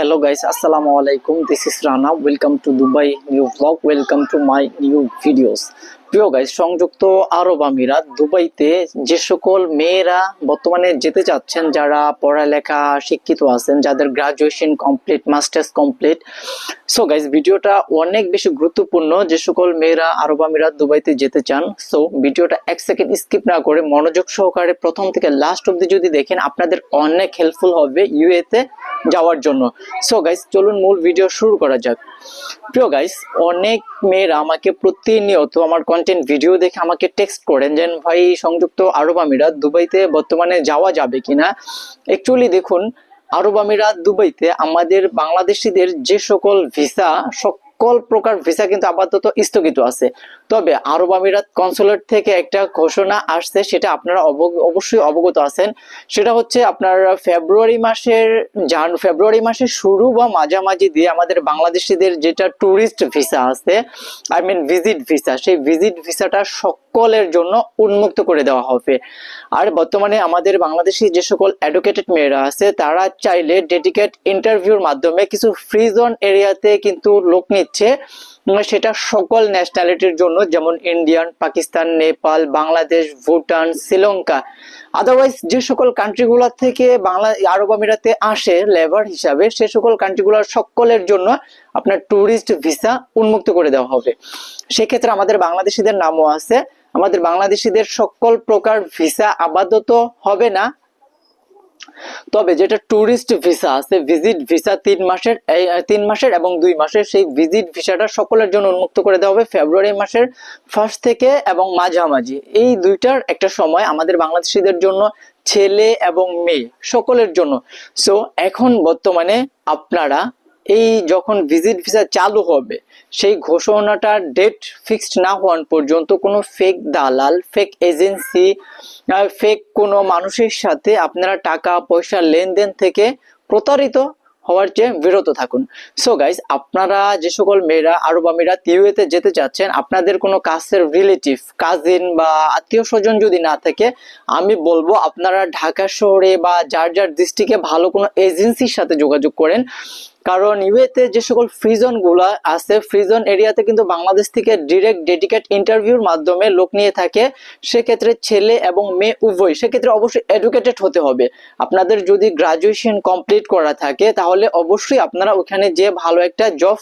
hello, guys. Assalamu alaikum. This is rana. Welcome to dubai new vlog. Welcome to my new videos. প্রিয় guys সংযুক্ত আরব আমিরাত, দুবাইতে যে সকল মেয়েরা বর্তমানে যেতে চাচ্ছেন, যারা পড়ালেখা শিক্ষিত আছেন, যাদের graduation complete masters complete so guys ভিডিওটা অনেক বেশি গুরুত্বপূর্ণ। যে সকল মেয়েরা আরব আমিরাত, দুবাইতে যেতে চান সো ভিডিওটা এক সেকেন্ড স্কিপ না করে মনোযোগ সহকারে প্রথম থেকে লাস্ট অব্দি যদি দেখেন, আপনাদের অনেক হেল্পফুল হবে ইউএ তে যাওয়ার জন্য। সো গাইস চলুন মূল ভিডিও শুরু করা যাক। প্রিয় গাইস অনেক মেয়েরা আমাকে প্রতিনিয়ত আমার কন্টেন্ট ভিডিও দেখে আমাকে টেক্সট করেন যেন ভাই, সংযুক্ত আরব আমিরাত, দুবাইতে বর্তমানে যাওয়া যাবে কিনা? অ্যাকচুয়ালি দেখুন, আরব আমিরাত, দুবাইতে আমাদের বাংলাদেশিদের যে সকল ভিসা সকল প্রকার ভিসা কিন্তু আপাতত স্থগিত আছে। তবে আরব আমিরাত কনসুলেট থেকে একটা ঘোষণা আসছে, সেটা আপনারা অবশ্যই অবগত আছেন। সেটা হচ্ছে আপনার ফেব্রুয়ারি মাসের, জান, ফেব্রুয়ারি মাসের শুরু বা মাঝামাঝি দিয়ে আমাদের বাংলাদেশিদের যেটা ট্যুরিস্ট ভিসা আছে আই মিন ভিজিট ভিসা সেই ভিজিট ভিসাটা সকলের জন্য উন্মুক্ত করে দেওয়া হবে। আর বর্তমানে আমাদের বাংলাদেশি যে সকল এডুকেটেড মেয়েরা আছে, তারা চাইলে ডেডিকেট ইন্টারভিউর মাধ্যমে কিছু ফ্রি জোন এরিয়াতে কিন্তু লোক নিচ্ছে। সেটা সকল ন্যাশনালিটির জন্য, যেমন ইন্ডিয়ান পাকিস্তান নেপাল বাংলাদেশ ভুটান শ্রীলঙ্কা আদারওয়াইজ যে সকল কান্ট্রিগুলো থেকে বাংলা, আরব আমিরাতে আসে লেবার হিসাবে, সে সকল কান্ট্রিগুলোর সকলের জন্য আপনার ট্যুরিস্ট ভিসা উন্মুক্ত করে দেওয়া হবে। সেক্ষেত্রে আমাদের বাংলাদেশিদের নামও আছে। আমাদের বাংলাদেশিদের সকল প্রকার ভিসা আপাতত হবে না। তবে যেটা ট্যুরিস্ট ভিসা আছে ভিজিট ভিসা তিন মাসের তিন মাসের এবং দুই মাসের, সেই ভিজিট ভিসাটা সকলের জন্য উন্মুক্ত করে দেওয়া হবে ফেব্রুয়ারি মাসের ফার্স্ট থেকে এবং মাঝামাঝি। এই দুইটার একটা সময় আমাদের বাংলাদেশিদের জন্য, ছেলে এবং মেয়ে, সকলের জন্য। সো এখন বর্তমানে আপনারা এই যখন ভিজিট ভিসা চালু হবে, সেই ঘোষণাটার ডেট ফিক্সড না হওয়ার পর্যন্ত কোনো ফেক দালাল ফেক এজেন্সি ফেক কোনো মানুষের সাথে আপনারা টাকা, পয়সা, লেনদেন থেকে প্রতারিত হওয়ার চেয়ে বিরত থাকুন। সো গাইজ আপনারা যে সকল মেয়েরা, আরব আমিরাত ইউএতে যেতে চাচ্ছেন আপনাদের কোনো কাছের রিলেটিভ কাজিন বা আত্মীয় স্বজন যদি না থাকে, আমি বলব আপনারা ঢাকা শহরে বা যার যার ডিস্ট্রিক্টে ভালো কোনো এজেন্সির সাথে যোগাযোগ করেন। কারণ ইউএতে যে সকল ফ্রিজনগুলা আছে ফ্রিজন এরিয়াতে কিন্তু বাংলাদেশ থেকে ডিরেক্ট ডেডিকেট ইন্টারভিউর মাধ্যমে লোক নিয়ে থাকে। সেক্ষেত্রে ছেলে এবং মেয়ে উভয়, সেক্ষেত্রে অবশ্যই এডুকেটেড হতে হবে। আপনাদের যদি গ্রাজুয়েশন কমপ্লিট করা থাকে, তাহলে অবশ্যই আপনারা ওখানে যে ভালো একটা জব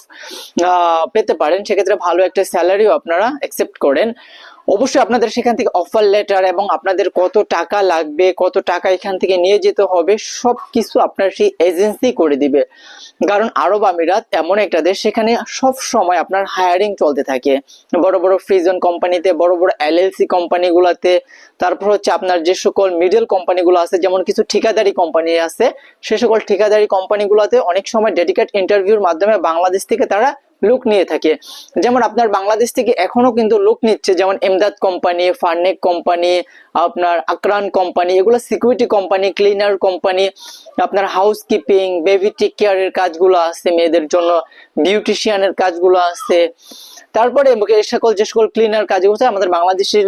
পেতে পারেন, সেক্ষেত্রে ভালো একটা স্যালারিও আপনারা অ্যাকসেপ্ট করেন। অবশ্যই আপনাদের সেখান থেকে অফার লেটার এবং আপনাদের কত টাকা লাগবে, কত টাকা এখান থেকে নিয়ে যেতে হবে সব কিছু আপনার সেই এজেন্সি করে দিবে। কারণ আরব আমিরাত এমন একটা দেশ, সেখানে সব সময় আপনার হায়ারিং চলতে থাকে। বড় বড় ফ্রিজন কোম্পানিতে বড় বড় এলএলসি কোম্পানিগুলোতে তারপর হচ্ছে আপনার যে সকল মিডল কোম্পানিগুলো আছে, যেমন কিছু ঠিকাদারি কোম্পানি আছে, সে সকল ঠিকাদারি কোম্পানিগুলোতে অনেক সময় ডেডিকেট ইন্টারভিউর মাধ্যমে বাংলাদেশ থেকে তারা লোক নিয়ে থাকে। যেমন আপনার বাংলাদেশ থেকে এখনও কিন্তু লোক নিচ্ছে, যেমন এমদাদ কোম্পানি ফার্নেক কোম্পানি আপনার আকরান কোম্পানি এগুলো সিকিউরিটি কোম্পানি ক্লিনার কোম্পানি আপনার হাউস কিপিং বেবি টেক কেয়ারের কাজগুলো আছে, মেয়েদের জন্য বিউটিশিয়ানের কাজগুলো আছে। তারপরে এ সকল যে সকল ক্লিনার কাজগুলো আমাদের বাংলাদেশের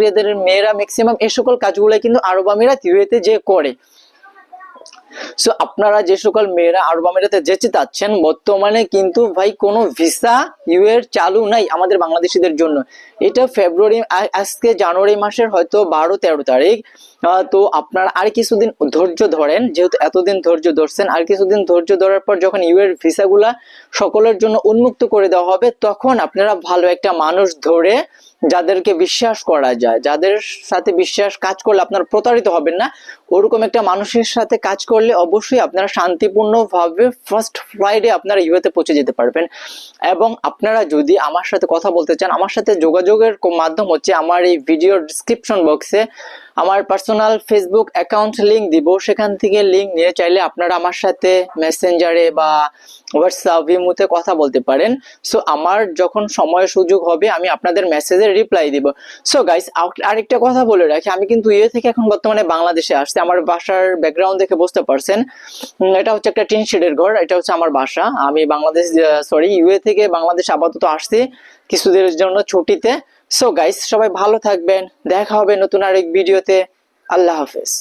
মেয়েরা ম্যাক্সিমাম এ সকল কাজগুলো কিন্তু আরব আমিরাত ইউএতে যে করে। সো আপনারা যে সকল মেয়েরা আরব আমিরাতে যেতে চাচ্ছেন, বর্তমানে কিন্তু ভাই কোনো ভিসা ইউ এর চালু নাই আমাদের বাংলাদেশিদের জন্য। এটা ফেব্রুয়ারি আজকে জানুয়ারি মাসের হয়তো বারো, তেরো তারিখ। তো আপনারা আর কিছুদিন ধৈর্য ধরেন, যেহেতু এতদিন ধৈর্য ধরছেন, আর কিছুদিন ধৈর্য ধরার পর যখন ইউ এর ভিসাগুলা সকলের জন্য উন্মুক্ত করে দেওয়া হবে, তখন আপনারা ভালো একটা মানুষ ধরে যাদেরকে বিশ্বাস করা যায়, যাদের সাথে বিশ্বাস কাজ করলে আপনার প্রতারিত হবেন না। ওরকম একটা মানুষের সাথে কাজ করলে অবশ্যই আপনারা শান্তিপূর্ণভাবে ফার্স্ট ফ্রাইডে আপনারা ইউএতে পৌঁছে যেতে পারবেন। এবং আপনারা যদি আমার সাথে কথা বলতে চান, আমার সাথে যোগাযোগের মাধ্যম হচ্ছে আমার এই ভিডিও ডিসক্রিপশন বক্সে আমার পার্সোনাল ফেসবুক অ্যাকাউন্ট লিংক দিব। সেখান থেকে লিঙ্ক নিয়ে চাইলে আপনারা আমার সাথে মেসেঞ্জারে বা হোয়াটসঅ্যাপ ইমুতে কথা বলতে পারেন। সো আমার যখন সময় সুযোগ হবে, আমি আপনাদের মেসেজের রিপ্লাই দিব। সো গাইস আরেকটা কথা বলে রাখি। আমি কিন্তু ইয়ে থেকে এখন বর্তমানে বাংলাদেশে আসছি। আমার বাসার ব্যাকগ্রাউন্ড দেখে বুঝতে পারছেন। এটা হচ্ছে একটা টিন শেডের ঘর। এটা হচ্ছে আমার বাসা। আমি বাংলাদেশ সরি ইউএ থেকে বাংলাদেশ আপাতত আসছি কিছুদিনের জন্য ছুটিতে। সো গাইস সবাই ভালো থাকবেন। দেখা হবে নতুন আরেক ভিডিওতে। আল্লাহ হাফেজ।